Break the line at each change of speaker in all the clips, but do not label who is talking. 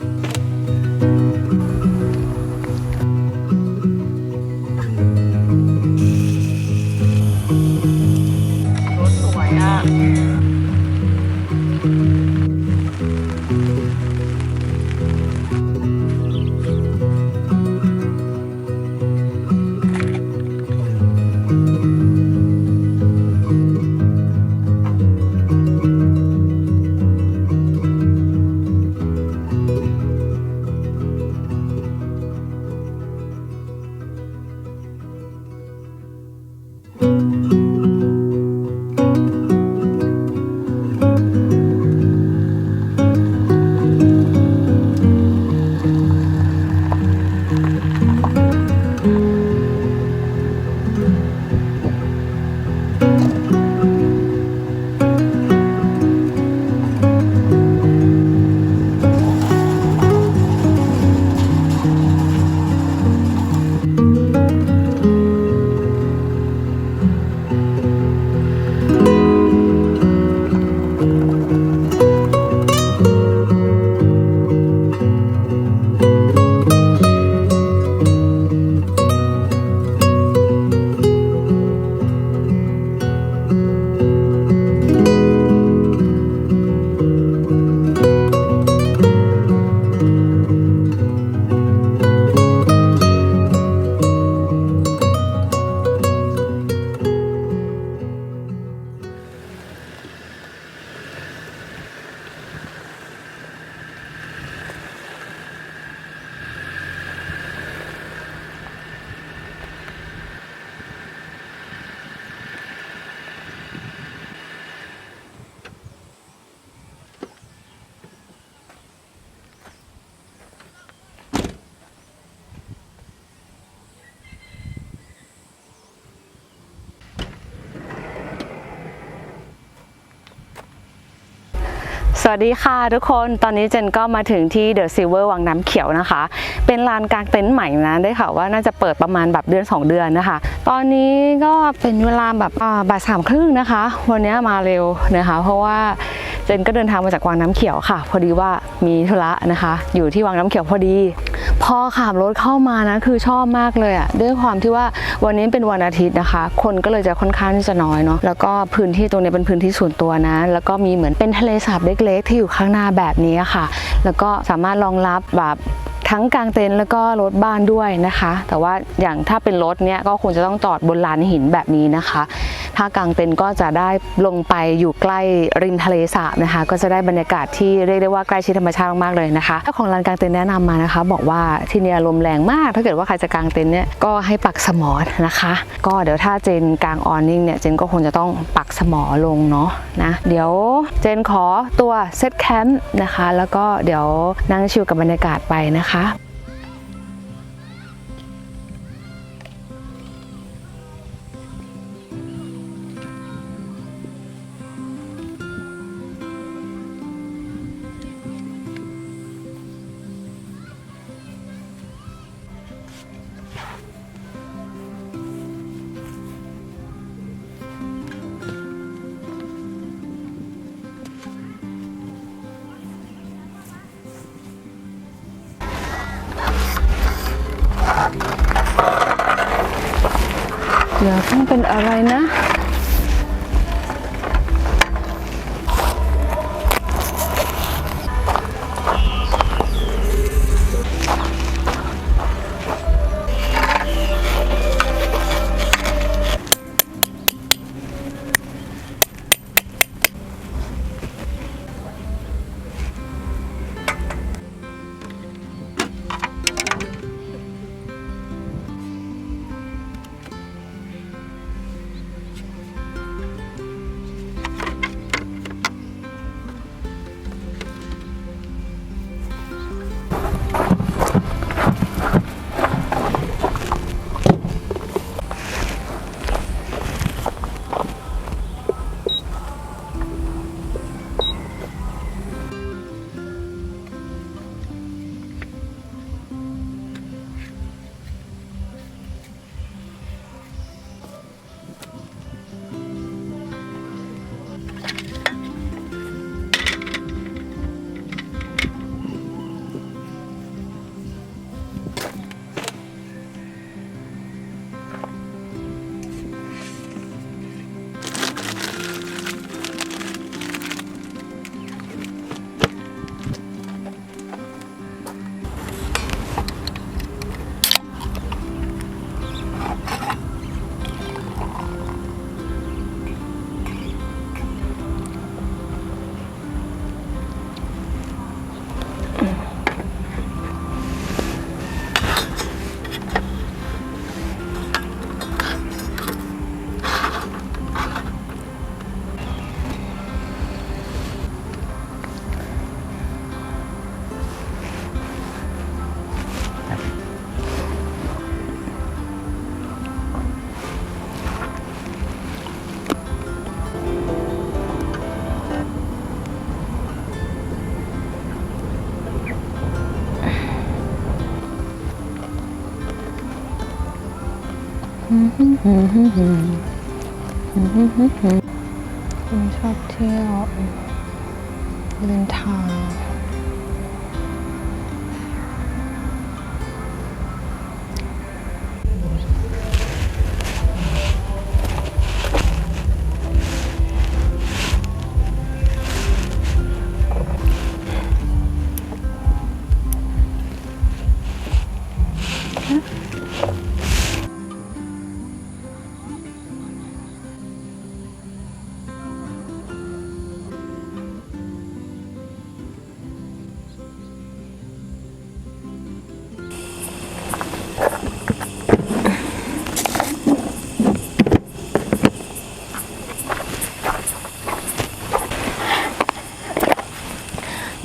Thank you. สวัสดีค่ะทุกคนตอนนี้เจนก็มาถึงที่เดอะซิลเวอร์วังน้ำเขียวนะคะ เป็นลานกลางเต็นท์ใหม่นะได้ค่ะว่าน่าจะเปิดประมาณแบบเดือน 2 เดือนนะคะ ตอนนี้ก็เป็นเวลาแบบบ่ายสามครึ่งนะคะ วันนี้มาเร็วนะคะ เพราะว่า เจนก็เดินทางมาจากวังน้ำเขียวค่ะ พอดีว่ามีธุระนะคะ อยู่ที่วังน้ำเขียวพอดี พอขับรถเข้ามานะคือชอบมากเลยอะ่ะด้วยความที่ว่าวันนี้เป็นวันอาทิตย์นะคะ คนก็เลยจะค่อนข้างที่จะน้อยเนาะแล้วก็พื้นที่ตรงนี้เป็นพื้นที่ส่วนตัวนะ แล้วก็มีเหมือนเป็นทะเลสาบเล็กๆ ที่อยู่ข้างหน้าแบบนี้ค่ะ แล้วก็สามารถรองรับแบบทั้งกลางเต็นท์แล้วก็รถบ้านด้วยนะคะ แต่ว่าอย่างถ้าเป็นรถเนี้ยก็คงจะต้องจอดบนลานหินแบบนี้นะคะ ถ้ากลางเต็นท์ก็จะได้ลงไปอยู่ใกล้ริมทะเลสาบนะคะ ก็จะได้บรรยากาศที่เรียกได้ว่าใกล้ชิดธรรมชาติมากเลยนะคะเจ้าของลานกลางเต็นท์แนะนำมานะคะ บอกว่าที่นี่ลมแรงมาก ถ้าเกิดว่าใครจะกางเต็นท์เนี่ยก็ให้ปักสมอนะคะ ก็เดี๋ยวถ้าเจนกางออนนิ่งเนี่ยเจนก็คงจะต้องปักสมอลงเนาะนะเดี๋ยวเจนขอตัวเซตแคมป์นะคะ แล้วก็เดี๋ยวนั่งชิลกับบรรยากาศไปนะคะ เดี๋ยวต้องเป็นอะไรนะ ชอบเที่ยวเดินทาง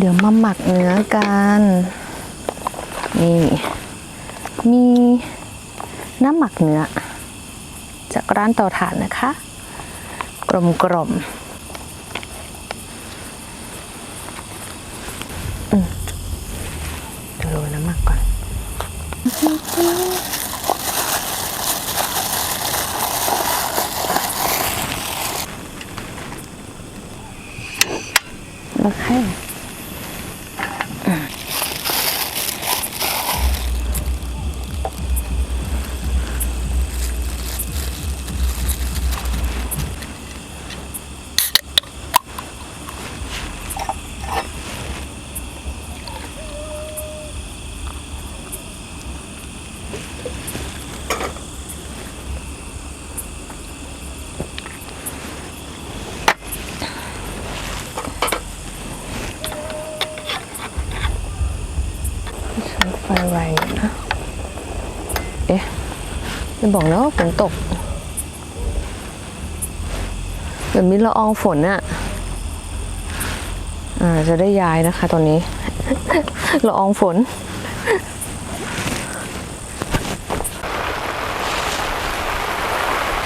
ดี๋ยวมาหมักเนื้อกัน นี่ มีน้ำหมักเนื้อ จากร้านเตาถ่านนะคะ กลมกลมๆอืมเดี๋ยวโรยน้ำหมักก่อน โอเค ใช้ไฟแรงอยู่นะ เอ๊ะ จะบอกนะว่าฝนตกเดี๋ยวมีละอองฝนอะอ่าจะได้ย้ายนะคะตอนนี้ละอองฝน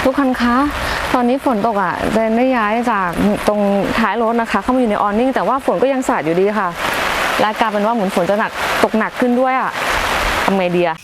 ทุกคนคะ ตอนนี้ฝนตกอะเจนได้ย้ายจากตรงท้ายรถนะคะ เข้ามาอยู่ในออนนิ่งแต่ว่าฝนก็ยังสาดอยู่ดีค่ะ และกลายเป็นว่าเหมือนฝนจะหนักตกหนักขึ้นด้วยอะทำไงดีอะ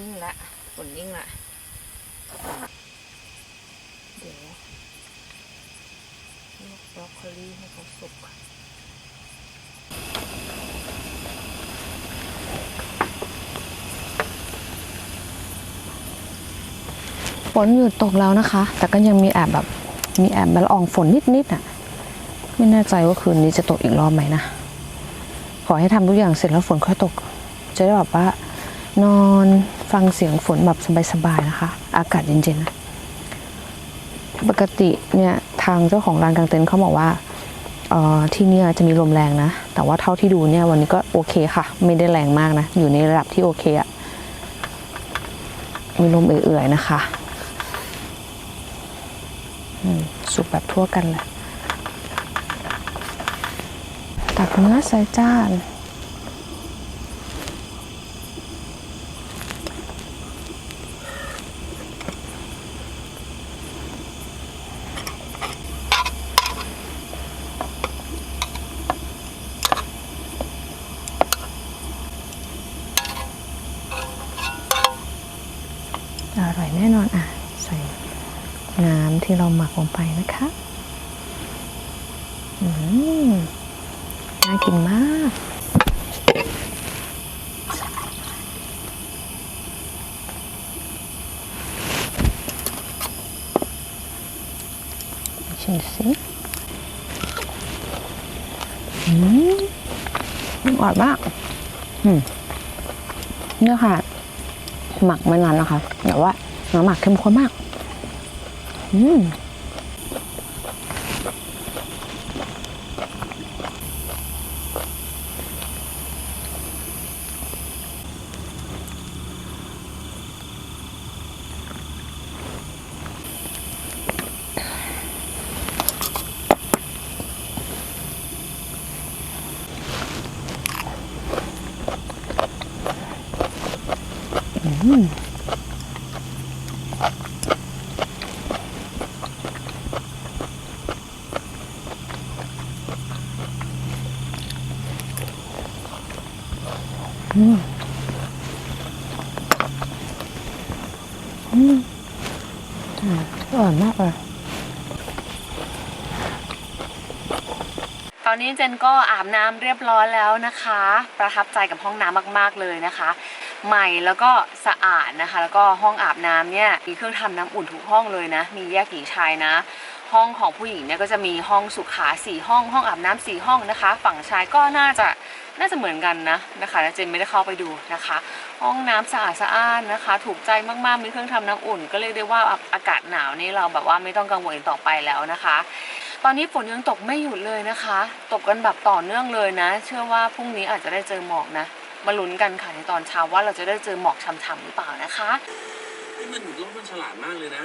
นิ่งละฝนนิ่งละ เดี๋ยว ลวกบรอกโคลีให้เขาสุกก่อนฝนหยุดตกแล้วนะคะ แต่ก็ยังมีแอบแบบมีแอบมาละอองฝนนิดๆอะ ไม่แน่ใจว่าคืนนี้จะตกอีกรอบไหมนะ ขอให้ทำทุกอย่างเสร็จแล้วฝนค่อยตก จะได้แบบว่านอนฟังเสียงฝนแบบสบายๆนะคะ อากาศเย็นๆนะปกติเนี่ย ทางเจ้าของร้านกางเต็นท์เขาบอกว่าออที่นี่จะมีลมแรงนะ แต่ว่าเท่าที่ดูเนี่ยวันนี้ก็โอเคค่ะ ไม่ได้แรงมากนะ อยู่ในระดับที่โอเคอะมีลมเอื่อยๆนะคะสุกแบบทั่วกันแหละตักเนื้อใส่จาน อร่อยแน่นอนอะ ใส่น้ำที่เราหมัก ลงไปนะคะอืมน่ากินมากชิมสิอืมอร่อยมากอืมเนี่ยค่ะ หมักไม่นานนะคะแต่ว่าน้ำหมักเข้มข้นมาก อืม อร่อยมากเลยตอนนี้เจนก็อาบน้ำเรียบร้อยแล้วนะคะ ประทับใจกับห้องน้ำมากๆเลยนะคะ ใหม่แล้วก็สะอาดนะคะ แล้วก็ห้องอาบน้ำเนี่ยมีเครื่องทำน้ำอุ่นทุกห้องเลยนะ มีแยกหญิงชายนะห้องของผู้หญิงเนี่ยก็จะมีห้องสุขาสี่ห้อง ห้องอาบน้ำสี่ห้องนะคะ ฝั่งชายก็น่าจะ น่าจะเหมือนกันนะนะคะแล้วเจนไม่ได้เข้าไปดูนะคะ ห้องน้ำสะอาดสะอ้านนะคะ ถูกใจมากๆมีเครื่องทำน้ำอุ่น ก็เรียกได้ว่าอากาศหนาวนี่เราแบบว่าไม่ต้องกังวลอีกต่อไปแล้วนะคะ ตอนนี้ฝนยังตกไม่หยุดเลยนะคะ ตกกันแบบต่อเนื่องเลยนะ เชื่อว่าพรุ่งนี้อาจจะได้เจอหมอกนะมาลุ้นกันค่ะในตอนเช้าว่าเราจะได้เจอหมอกช่ำๆหรือเปล่านะคะ
นี่มันรถมันฉลาดมากเลยนะ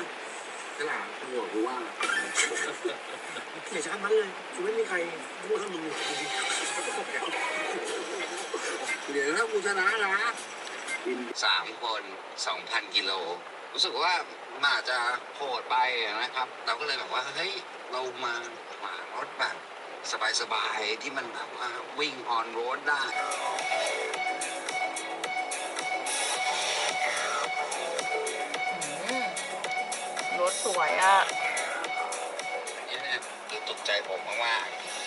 ฉลาดกูบอกกูว่าอย่าช้ามันเลยกูไม่มีใครพูดเท่ามึง เลยเดี๋ยวถ้ากูชนะนะ
สามคนสองพันกิโล รู้สึกว่ามันอาจจะโหดไปนะครับ เราก็เลยแบบว่าเฮ้ยเรามาหารถแบบสบายๆที่มันแบบว่าวิ่งออนโรดได้
รถสวยอะ
นี่เนี่ยคือถูกใจผมมากๆ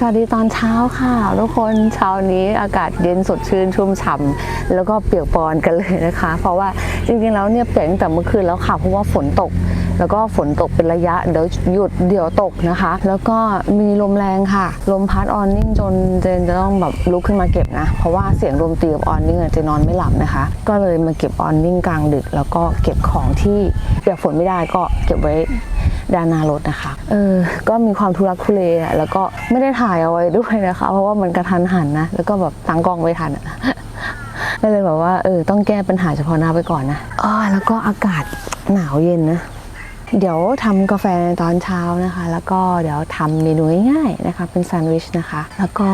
สวัสดีตอนเช้าค่ะทุกคนเช้านี้อากาศเย็นสดชื่นชุ่มฉ่ำแล้วก็เปียกปอนกันเลยนะคะ เพราะว่าจริงๆแล้วเนี่ยเปียกตั้งแต่เมื่อคืนแล้วค่ะเพราะว่าฝนตก แล้วก็ฝนตกเป็นระยะเดี๋ยวหยุดเดี๋ยวตกนะคะ แล้วก็มีลมแรงค่ะ ลมพัดออนนิ่งจนเจนจะต้องแบบลุกขึ้นมาเก็บนะ เพราะว่าเสียงลมตีกับออนนิ่งเจะนอนไม่หลับนะคะ ก็เลยมาเก็บออนนิ่งกลางดึก แล้วก็เก็บของที่เปียกฝนไม่ได้ก็เก็บไว้ ดานหน้ารถนะคะ เออ ก็มีความทุรักทุเลอะแล้วก็ไม่ได้ถ่ายเอาไว้ด้วยนะคะ เพราะว่ามันกระทันหันนะ แล้วก็แบบตั้งกล้องไม่ทันอะก็เลยแบบว่าเออต้องแก้ปัญหาเฉพาะหน้าไปก่อนนะอ๋อแล้วก็อากาศหนาวเย็นนะเดี๋ยวทำกาแฟตอนเช้านะคะ แล้วก็เดี๋ยวทำเมนูง่ายๆนะคะ เป็นแซนด์วิชนะคะ แล้วก็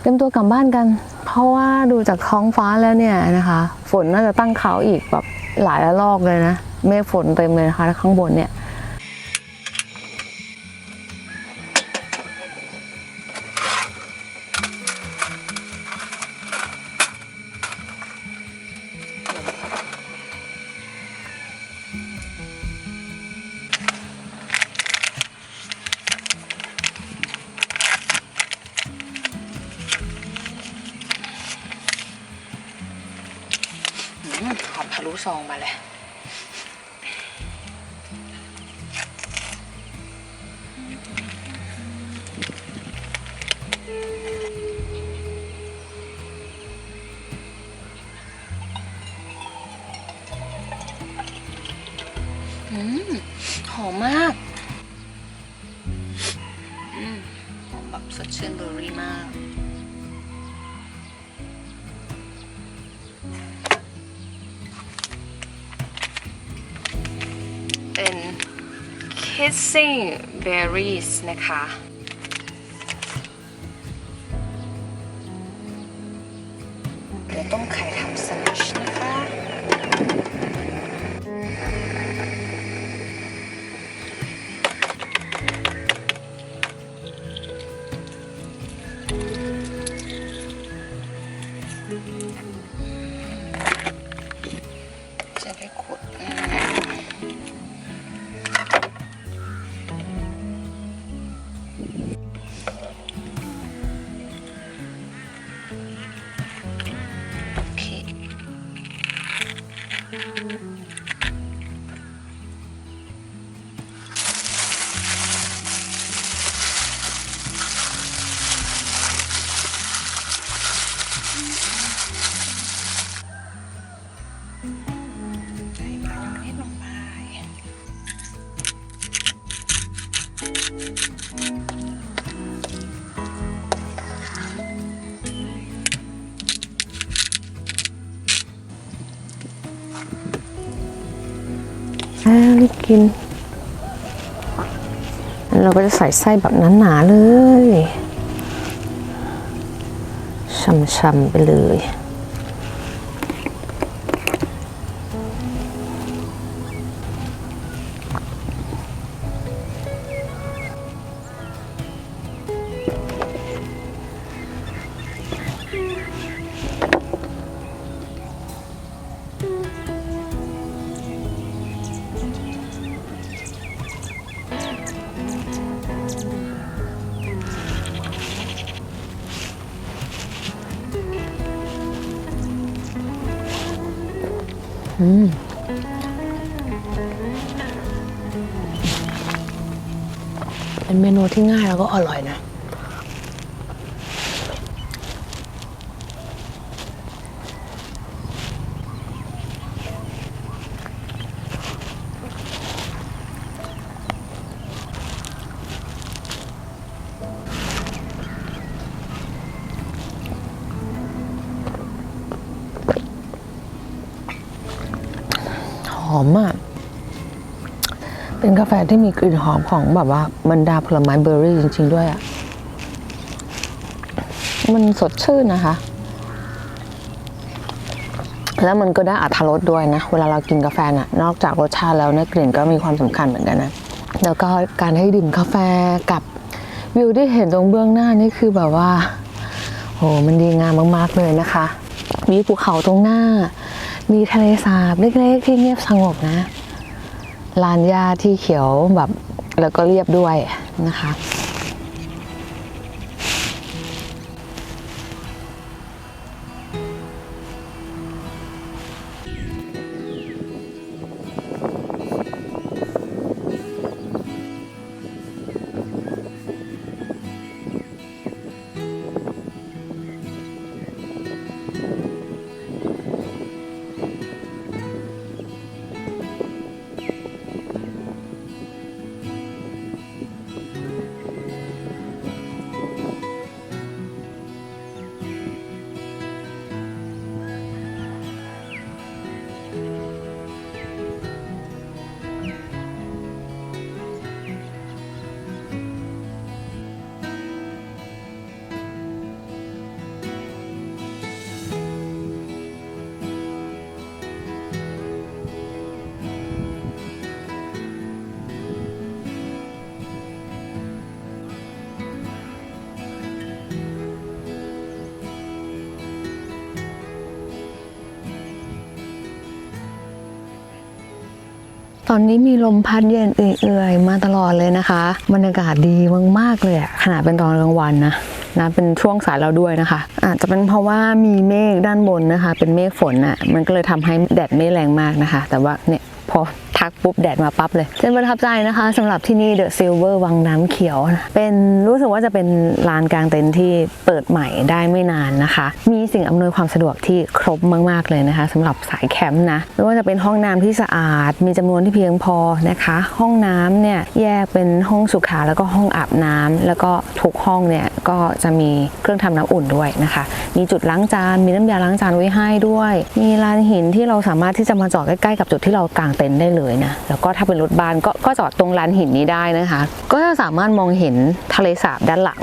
เตรียมตัวกลับบ้านกัน เพราะว่าดูจากท้องฟ้าแล้วเนี่ยนะคะ ฝนน่าจะตั้งเขาอีกแบบหลายระลอกเลยนะ เมฆฝนเต็มเลยนะคะข้างบนเนี่ย ซองมาเลย เป็น kissing berries นะคะ Thank you. กิน เราก็จะใส่ไส้แบบหนาๆเลยช่ำๆไปเลย นูที่ง่ายแล้วก็อร่อยนะ หอมมาก เป็นกาแฟที่มีกลิ่นหอมของแบบว่าบรรดาผลไม้เบอร์รี่จริง ๆ ด้วยอะ่ะ มันสดชื่นนะคะ แล้วมันก็ได้อัตรสด้วยนะ เวลาเรากินกาแฟน่ะ นอกจากรสชาติแล้วเนี่ยกลิ่นก็มีความสำคัญเหมือนกันนะ แล้วก็การให้ดื่มกาแฟกับวิวที่เห็นตรงเบื้องหน้านี่คือแบบว่า โห มันดีงามมากๆเลยนะคะ มีภูเขาตรงหน้า มีทะเลสาบเล็กๆที่เงียบสงบนะ ลานหญ้าที่เขียวแบบแล้วก็เรียบด้วยนะคะ ตอนนี้มีลมพัดเย็นเอื่อยๆ มาตลอดเลยนะคะ บรรยากาศดีมากๆเลยอะขนาดเป็นตอนกลางวันนะนะเป็นช่วงสายเราด้วยนะคะ อาจจะเป็นเพราะว่ามีเมฆด้านบนนะคะ เป็นเมฆฝนอะมันก็เลยทำให้แดดไม่แรงมากนะคะ แต่ว่าเนี่ย พอทักปุ๊บแดดมาปั๊บเลยเจนประทับใจนะคะสำหรับที่นี่เดอะซิลเวอร์วังน้ำเขียวนะเป็นรู้สึกว่าจะเป็นลานกลางเต็นท์ที่เปิดใหม่ได้ไม่นานนะคะ มีสิ่งอำนวยความสะดวกที่ครบมาก ๆ เลยนะคะสำหรับสายแคมป์นะไม่ว่าจะเป็นห้องน้ำที่สะอาด มีจำนวนที่เพียงพอนะคะ ห้องน้ำเนี่ยแยกเป็นห้องสุขาแล้วก็ห้องอาบน้ำแล้วก็ทุกห้องเนี่ยก็จะมีเครื่องทำน้ำอุ่นด้วยนะคะ มีจุดล้างจานมีน้ำยาล้างจานไว้ให้ด้วย มีลานหินที่เราสามารถที่จะมาจอดใกล้ๆกับจุดที่เรากางเต็นได้เลยนะ แล้วก็ถ้าเป็นรถบ้านก็ก็จอดตรงลานหินนี้ได้นะคะ ก็จะสามารถมองเห็นทะเลสาบด้านหลัง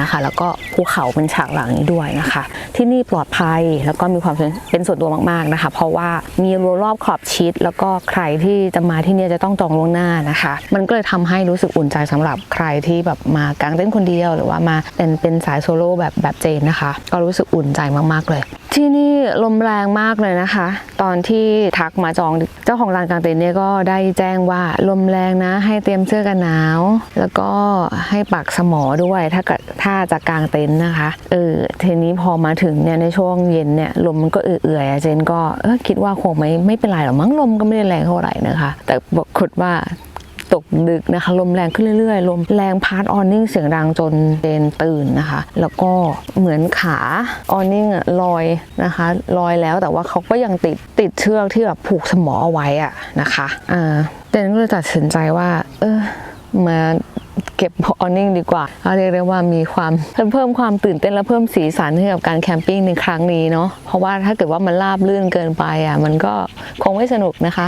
นะคะ แล้วก็ภูเขาเป็นฉากหลังนี้ด้วยนะคะ ที่นี่ปลอดภัยแล้วก็มีความเป็นส่วนตัวมากๆนะคะ เพราะว่ามีรั้วรอบขอบชิด แล้วก็ใครที่จะมาที่นี่จะต้องจองล่วงหน้านะคะ มันก็เลยทำให้รู้สึกอุ่นใจสำหรับใครที่แบบมากางเต้นคนเดียว หรือว่ามาเป็นเป็นสายโซโล่แบบแบบเจนนะคะ ก็รู้สึกอุ่นใจมากๆเลย ที่นี่ลมแรงมากเลยนะคะ ตอนที่ทักมาจองเจ้าของร้านกางเต็นท์เนี่ยก็ได้แจ้งว่าลมแรงนะ ให้เตรียมเสื้อกันหนาว แล้วก็ให้ปักสมอด้วยถ้าถ้าจะกางเต็นท์นะคะเออทีนี้พอมาถึงเนี่ยในช่วงเย็นเนี่ยลมมันก็เอื่อยๆเจนก็คิดว่าคงไม่ไม่เป็นไรหรอกมั้งลมก็ไม่ได้แรงเท่าไหร่นะคะ แต่ปรากฏว่า ตกดึกนะคะ ลมแรงขึ้นเรื่อยๆ ลมแรงพาร์ทออนนิ่งเสียงดังจนเจนตื่นนะคะ แล้วก็เหมือนขาออนนิ่งลอยนะคะลอยแล้วแต่ว่าเขาก็ยังติดติดเชือกที่แบบผูกสมอเอาไว้อะนะคะอ่าเจนก็เลยตัดสินใจว่า เออมา เก็บออนนิ่งดีกว่าเรียกได้ว่ามีความเพิ่มความตื่นเต้นและเพิ่มสีสันให้กับการแคมปิ้งในครั้งนี้เนาะเพราะว่าถ้าเกิดว่ามันราบลื่นเกินไปอะมันก็คงไม่สนุกนะคะ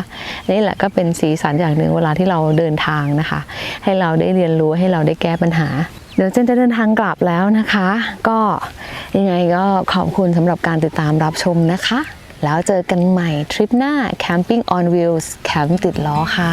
นี่แหละก็เป็นสีสันอย่างหนึ่งเวลาที่เราเดินทางนะคะ ให้เราได้เรียนรู้ให้เราได้แก้ปัญหาเดี๋ยวเจนจะเดินทางกลับแล้วนะคะ ก็ยังไงก็ขอบคุณสำหรับการติดตามรับชมนะคะ แล้วเจอกันใหม่ทริปหน้า Camping on Wheels แคมป์ติดล้อค่ะ